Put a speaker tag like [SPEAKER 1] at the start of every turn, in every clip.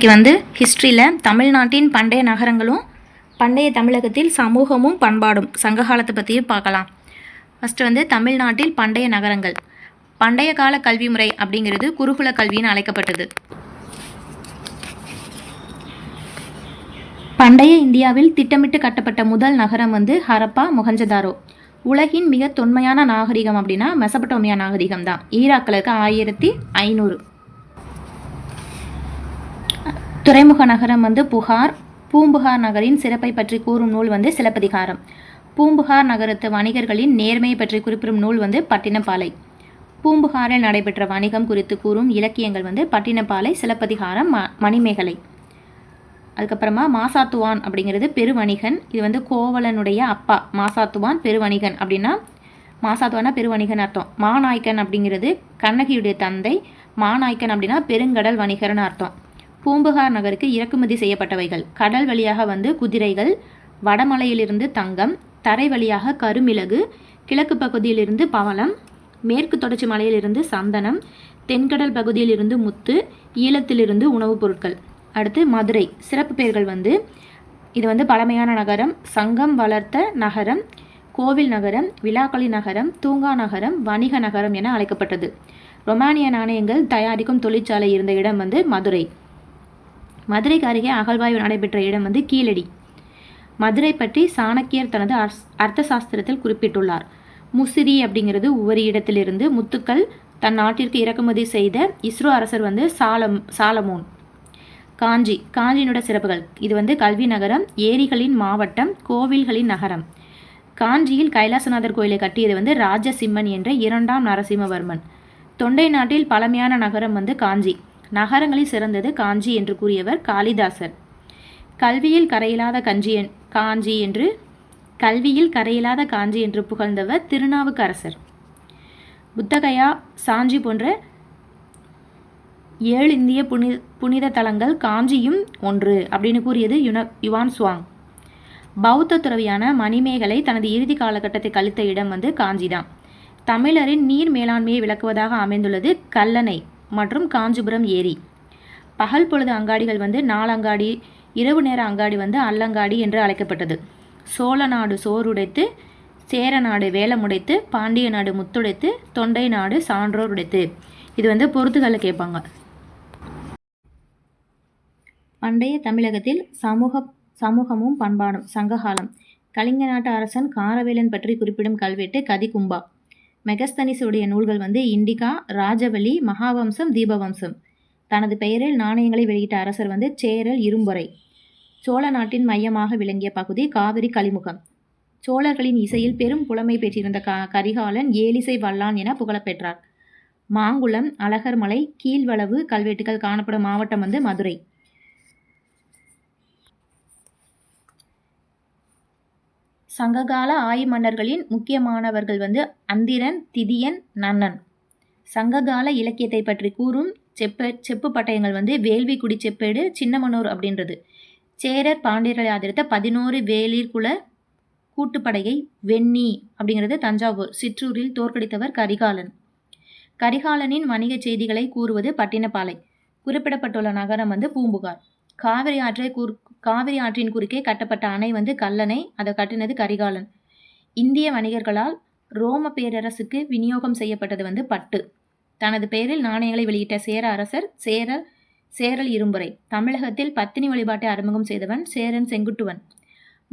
[SPEAKER 1] இன்னைக்கு வந்து ஹிஸ்ட்ரியில் தமிழ்நாட்டின் பண்டைய நகரங்களும் பண்டைய தமிழகத்தில் சமூகமும் பண்பாடும் சங்ககாலத்தை பற்றியும் பார்க்கலாம். ஃபஸ்ட்டு வந்து தமிழ்நாட்டில் பண்டைய நகரங்கள். பண்டைய கால கல்வி முறை அப்படிங்கிறது குருகுல கல்வின்னு அழைக்கப்பட்டது. பண்டைய இந்தியாவில் திட்டமிட்டு கட்டப்பட்ட முதல் நகரம் வந்து ஹரப்பா மொஹஞ்சதாரோ உலகின் மிக தொன்மையான நாகரிகம் அப்படின்னா மெசபட்டோமியா நாகரிகம் தான் ஈராக்கில் இருக்க ஆயிரத்தி ஐநூறு. துறைமுக நகரம் வந்து புகார் பூம்புகார் நகரின் சிறப்பை பற்றி கூறும் நூல் வந்து சிலப்பதிகாரம். பூம்புகார் நகரத்து வணிகர்களின் நேர்மையை பற்றி குறிப்பிடும் நூல் வந்து பட்டினப்பாலை. பூம்புகாரில் நடைபெற்ற வணிகம் குறித்து கூறும் இலக்கியங்கள் வந்து பட்டினப்பாலை சிலப்பதிகாரம் ம மணிமேகலை. அதுக்கப்புறமா மாசாத்துவான் அப்படிங்கிறது பெருவணிகன் இது வந்து கோவலனுடைய அப்பா. மாசாத்துவான் பெருவணிகன் அப்படின்னா மாசாத்துவானா பெருவணிகன் அர்த்தம். மாநாய்க்கன் அப்படிங்கிறது கண்ணகியுடைய தந்தை மாநாய்க்கன் அப்படின்னா பெருங்கடல் வணிகர்னு அர்த்தம். பூம்புகார் நகருக்கு இறக்குமதி செய்யப்பட்டவைகள். கடல் வழியாக வந்து குதிரைகள் வடமலையிலிருந்து தங்கம் தரை வழியாக கருமிளகு கிழக்கு பகுதியிலிருந்து பவளம் மேற்கு தொடர்ச்சி மலையிலிருந்து சந்தனம் தென்கடல் பகுதியிலிருந்து முத்து ஈழத்திலிருந்து உணவுப் பொருட்கள். அடுத்து மதுரை சிறப்பு பெயர்கள் வந்து இது வந்து பழமையான நகரம். சங்கம் வளர்த்த நகரம் கோவில் நகரம் விழாக்களி நகரம் தூங்கா நகரம் வணிக நகரம் என அழைக்கப்பட்டது. ரொமானிய நாணயங்கள் தயாரிக்கும் தொழிற்சாலை இருந்த இடம் வந்து மதுரை. மதுரைக்கு அருகே அகழ்வாய்வு நடைபெற்ற இடம் வந்து கீழடி. மதுரை பற்றி சாணக்கியர் தனது அர்த்த சாஸ்திரத்தில் குறிப்பிட்டுள்ளார். முசிறி அப்படிங்கிறது ஒவ்வொரு இடத்திலிருந்து முத்துக்கள் தன் நாட்டிற்கு இறக்குமதி செய்த இஸ்ரோ அரசர் வந்து சாலம் சாலமோன். காஞ்சி காஞ்சியினோட சிறப்புகள். இது வந்து கல்வி நகரம் ஏரிகளின் மாவட்டம் கோவில்களின் நகரம். காஞ்சியில் கைலாசநாதர் கோயிலை கட்டியது வந்து ராஜசிம்மன் என்ற இரண்டாம் நரசிம்மவர்மன். தொண்டை நாட்டில் பழமையான நகரம் வந்து காஞ்சி. நகரங்களில் சிறந்தது காஞ்சி என்று கூறியவர் காளிதாசர். கல்வியில் கரையில்லாத கஞ்சி காஞ்சி என்று கல்வியில் கரையில்லாத காஞ்சி என்று புகழ்ந்தவர் திருநாவுக்கரசர். புத்தகயா சாஞ்சி போன்ற ஏழு இந்திய புனி புனித தலங்கள் காஞ்சியும் ஒன்று அப்படின்னு கூறியது யுன யுவான் சுவாங். பௌத்த துறவியான மணிமேகலை தனது இறுதி காலகட்டத்தை கழித்த இடம் வந்து காஞ்சிதான். தமிழரின் நீர் மேலாண்மையை விளக்குவதாக அமைந்துள்ளது கல்லணை. மற்றும் காஞ்சிபுரம் ஏரி. பகல் பொழுது அங்காடிகள் வந்து நாலங்காடி இரவு நேர அங்காடி வந்து அல்லங்காடி என்று அழைக்கப்பட்டது. சோழ நாடு சோறுடைத்து சேர நாடு வேலமுடைத்து பாண்டிய நாடு முத்துடைத்து தொண்டை நாடு சான்றோர் உடைத்து. இது வந்து பொறுத்துகளில் கேட்பாங்க. பண்டைய தமிழகத்தில் சமூக சமூகமும் பண்பாடும் சங்ககாலம். கலிங்க நாட்டு அரசன் காரவேலன் பற்றி குறிப்பிடும் கல்வெட்டு கதிகும்பா மெகஸ்தனிஸுடைய நூல்கள் வந்து இண்டிகா ராஜவலி மகாவம்சம் தீபவம்சம். தனது பெயரில் நாணயங்களை வெளியிட்ட அரசர் வந்து சேரல் இரும்பொறை. சோழ நாட்டின் மையமாக விளங்கிய பகுதி காவிரி கலிமுகம் சோழர்களின் இசையில் பெரும் புலமை பெற்றிருந்த க கரிகாலன் ஏலிசை வல்லான் என புகழப்பெற்றார் மாங்குளம் அழகர்மலை கீழ்வளவு கல்வெட்டுகள் காணப்படும் மாவட்டம் வந்து மதுரை. சங்ககால ஆய் மன்னர்களின் முக்கியமானவர்கள் வந்து அந்திரன் திதியன் நன்னன். சங்ககால இலக்கியத்தை பற்றி கூறும் செப்ப செப்பு பட்டயங்கள் வந்து வேள்விக்குடி செப்பேடு சின்னமனூர் அப்படின்றது. சேரர் பாண்டியர்களை ஆதரித்த பதினோரு வேளிர் குல கூட்டுப்படையை வெண்ணி அப்படிங்கிறது தஞ்சாவூர் சிற்றூரில் தோற்கடித்தவர் கரிகாலன். கரிகாலனின் வணிக செய்திகளை கூறுவது பட்டினப்பாலை. குறிப்பிடப்பட்டுள்ள நகரம் வந்து பூம்புகார். காவிரி ஆற்றை குறு காவிரி ஆற்றின் குறுக்கே கட்டப்பட்ட அணை வந்து கல்லணை அதை கட்டினது கரிகாலன். இந்திய வணிகர்களால் ரோம பேரரசுக்கு விநியோகம் செய்யப்பட்டது வந்து பட்டு. தனது பெயரில் நாணயங்களை வெளியிட்ட சேர அரசர் சேர சேரல் இரும்புரை. தமிழகத்தில் பத்தினி வழிபாட்டை அறிமுகம் செய்தவன் சேரன் செங்குட்டுவன்.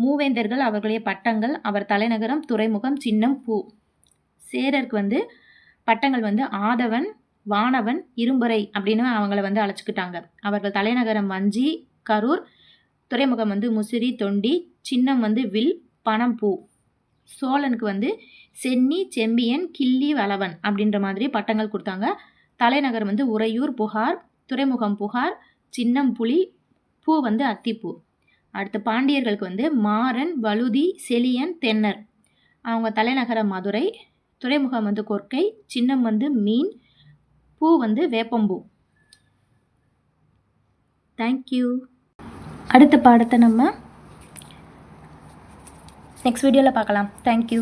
[SPEAKER 1] மூவேந்தர்கள் அவர்களுடைய பட்டங்கள் அவர் தலைநகரம் துறைமுகம் சின்னம் பூ. சேரருக்கு வந்து பட்டங்கள் வந்து ஆதவன் வானவன் இரும்புரை அப்படின்னு அவங்கள வந்து அழைச்சிக்கிட்டாங்க. அவர்கள் தலைநகரம் வஞ்சி கரூர் துறைமுகம் வந்து முசிறி தொண்டி சின்னம் வந்து வில் பணம் பூ சோழனுக்கு வந்து சென்னி செம்பியன் கிள்ளி வளவன் அப்படின்ற மாதிரி பட்டங்கள் கொடுத்தாங்க. தலைநகர் வந்து உறையூர் புகார் துறைமுகம் புகார் சின்னம் புலி பூ வந்து அத்திப்பூ. அடுத்து பாண்டியர்களுக்கு வந்து மாறன் வலுதி செலியன் தென்னர். அவங்க தலைநகரம் மதுரை துறைமுகம் வந்து கொற்கை சின்னம் வந்து மீன் பூ வந்து வேப்பம்பூ. தேங்க்யூ அடுத்த பாடத்தை நம்ம நெக்ஸ்ட் வீடியோவில் பார்க்கலாம். தேங்க்யூ